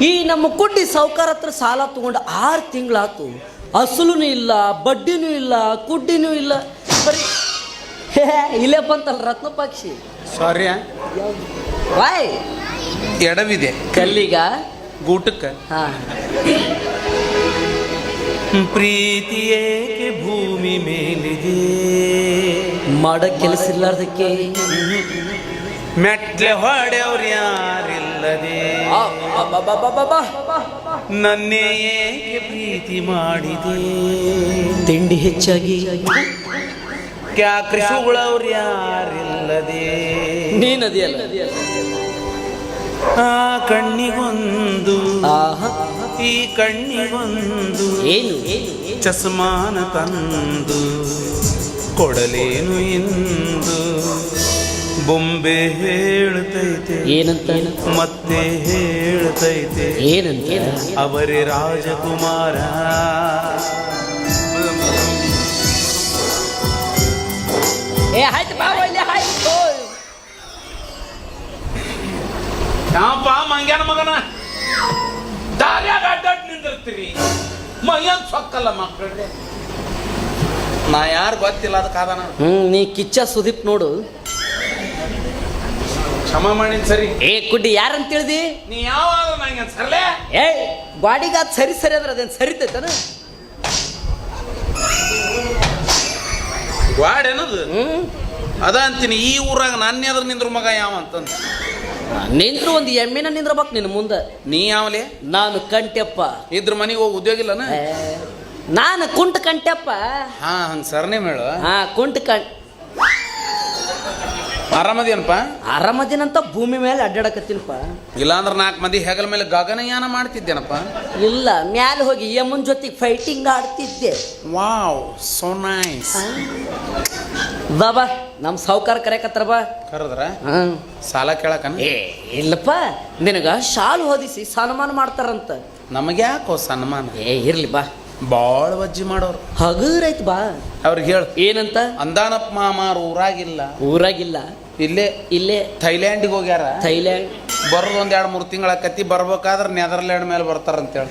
ಈ ನಮ್ಮ ಕುಡ್ಡಿ ಸಾವುಕಾರ ಹತ್ರ ಸಾಲ ತಗೊಂಡು ಆರು ತಿಂಗಳಾತು ಅಸಲೂ ಇಲ್ಲ ಬಡ್ಡಿನೂ ಇಲ್ಲ ಕುಡ್ಡಿನೂ ಇಲ್ಲ. ಬರೀ ಹೇ, ಇಲ್ಲೇ ಬಂತಲ್ಲ ರತ್ನ ಪಕ್ಷಿ ಸಾರಿ ವಾಯ್. ಎಡವಿದೆ. ಕಲ್ಲಿಗ? ಗೂಟಕ್ಕೆ. ಹಾ. ಪ್ರೀತಿ ಏಕೆ ಭೂಮಿ ಮೇಲಿದೆ? ಮಾಡೋ ಕೆಲಸ ಇರ್ಲಾರ್ದಕ್ಕೆ. ಮೆಟ್ಲೆ ಹೊಡೆಯವ್ರು ಯಾರಿಲ್ಲದೆ. ನನ್ನೇ ಏಕೆ ಪ್ರೀತಿ ಮಾಡಿದೆ? ತಿಂಡಿ ಹೆಚ್ಚಾಗಿ. ಕ್ಯಾಕ್ರಿಸುಗಳವ್ರು ಯಾರಿಲ್ಲದೆ? ನೀನದಿಯಲ್ಲ ಆ ಕಣ್ಣಿಗೊಂದು ಆಹಾ. ಈ ಕಣ್ಣಿಗೊಂದು ಏನು? ಚಸ್ಮಾನ ತಂದು ಕೊಡಲೇನು ಎಂದು ಬೊಂಬೆ ಹೇಳ್ತೈತೆ. ಏನಂತ? ಮತ್ತೆ ಹೇಳ್ತೈತೆ. ಏನಂತ? ಅವರೇ ರಾಜಕುಮಾರ. ಏ ಆಯ್ತು ಬಾ ಇಲ್ಲಿ ಆಯ್ತು. ಯಾವಪ್ಪ ಮಂಗ್ಯಾನ ಮಗನ? ದಾರ್ಯಾಗ ಅಡ್ಡಾಡ್ ನಿಂದಿರ್ತೀರಿ. ಮೈಯನ್ ಸೊಕ್ಕಲ್ಲ ಮಕ್ಕಳೇ ನಾ ಯಾರು ಗೊತ್ತಿಲ್ಲ ಅದಕ್ಕೆ ಅದಾನ ಹ್ಮ್ ನೀ ಕಿಚ್ಚ ಸುದೀಪ್ ನೋಡು. ಕ್ಷಮ ಮಾಡಿನ ಸರಿ. ಏ ಕುಡ್ಡಿ ಯಾರಂತ ತಿಳಿದಿ ನೀ ಯಾವಾಗ ನಂಗೆ ಸರ್ಲೆ? ಏ ಬಾಡಿಗೆ ಅದು ಸರಿ ಸರಿ ಅಂದ್ರೆ ಅದೇನು ಸರಿತೈತನ ವಾಡ್ ಏನದು? ಅದ ಅಂತೀನಿ ಈ ಊರಾಗ ನನ್ನ ಎದ್ರ ನಿಂದ್ರ ಮಗ ಯಾವ ಅಂತಂದ. ನಿಂತ್ರು ಒಂದು ಎಮ್ಮಿನ ನಿಂದ್ರಬೇಕು ನಿನ್ನ ಮುಂದೆ. ನೀ ಯಾವಲೆ? ನಾನು ಕಂಟೆಪ್ಪ ಇದ್ರ ಮನೆಗೆ ಹೋಗಿ ಉದ್ಯೋಗ ಇಲ್ಲನ ನಾನು ಕುಂಟ ಕಂಟೆಪ್ಪ ಹಾ ಹಂಗೆ ಸರ್ನೇ ಮೇಳು ಹಾ ಕುಂಟ ಕಂ ಆರಾಮದೇನಪ್ಪ? ಆರಾಮದಿನಂತ ಭೂಮಿ ಮೇಲೆ ಅಡ್ಡಾಡಕತ್ತೀನಪ್ಪ. ಇಲ್ಲಾಂದ್ರೆ ನಾಲ್ಕು ಮಂದಿ ಹೆಗಲ ಮೇಲೆ ಗಗನಯಾನ ಮಾಡ್ತಿದ್ದೇನಪ್ಪ? ಇಲ್ಲ ಮ್ಯಾಲೆ ಹೋಗಿ ಯಮನ್ ಜೊತೆಗೆ ಫೈಟಿಂಗ್ ಆಡ್ತಿದ್ದೆ. ವಾವ್ ಸೋ ನೈಸ್ ಬಾಬಾ ನಮ್ಮ ಸಾವುಕಾರ ಕರೆಯಕತ್ತಾರ ಬಾ. ಕರೆದ್ರ? ಹಾಂ. ಸಾಲ ಕೇಳಕನ? ಏ ಇಲ್ಲಪ್ಪ ನಿನಗ ಶಾಲು ಹೊದಿಸಿ ಸನ್ಮಾನ ಮಾಡ್ತಾರಂತ. ನಮಗ್ಯಾಕೋ ಸನ್ಮಾನ? ಏ ಇರ್ಲಿ ಬಾ. ಬಾಳ ವಜ್ಜಿ ಮಾಡೋರು. ಹಗುರೈತ್ ಬಾ. ಅವ್ರಿಗೆ ಹೇಳು. ಏನಂತ? ಅಂದಾನಪ್ಪ ಮಾಮಾರು ಊರಾಗಿಲ್ಲ. ಊರಾಗಿಲ್ಲ. ಇಲ್ಲೇ. ಇಲ್ಲೇ. ಥೈಲ್ಯಾಂಡಿಗೆ ಹೋಗ್ಯಾರ. ಥೈಲ್ಯಾಂಡ್. ಬರೋದು ಒಂದ್ ಎರಡು ಮೂರು ತಿಂಗಳ ಕತ್ತಿ ಬರ್ಬೇಕಾದ್ರೆ ನೆದರ್ಲ್ಯಾಂಡ್ ಮೇಲೆ ಬರ್ತಾರಂತೇಳಿ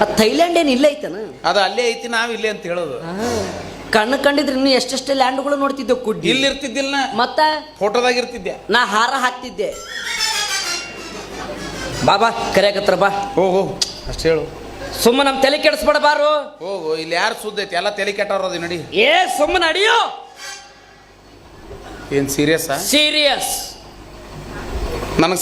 ಆ ಥೈಲ್ಯಾಂಡ್ ಏನು ಇಲ್ಲೇ ಐತನ? ಅದು ಅಲ್ಲೇ ಐತಿ ನಾವ್ ಇಲ್ಲೇ ಅಂತ ಹೇಳೋದು. ಕಣ್ಣು ಕಂಡಿದ್ರೆ ಇನ್ನು ಎಷ್ಟೆಷ್ಟೇ ಲ್ಯಾಂಡ್ಗಳು ನೋಡ್ತಿದ್ದೆ ಕುಡ್ಡಿ ಇಲ್ಲಿ ಇರ್ತಿದ್ದಿಲ್ಲ ಮತ್ತೆ? ಫೋಟೋದಾಗ ಇರ್ತಿದ್ದೆ. ನಾ ಹಾರ ಹಾಕ್ತಿದ್ದೆ. ಬಾಬಾ ಕರೆಯಕತ್ರ ಬಾ. ಹೋಗು. ಅಷ್ಟು ಹೇಳು. ಸುಮ್ಮ ನಮ್ಮ ತಲೆ ಕೆಡಿಸ್ಬೇಡ ಬಾರು. ಹೋಗು ಇಲ್ಲಿ ಯಾರು ಸುದ್ದೈತಿ ಎಲ್ಲ ತಲೆ ಕೆಟ್ಟವ್ರದು ನಡಿ. ಏ ಸುಮ್ಮನೆ ಅಡಿಯೋ ಏನ್ ಸೀರಿಯಸ್ ಸೀರಿಯಸ್ ನನಗೆ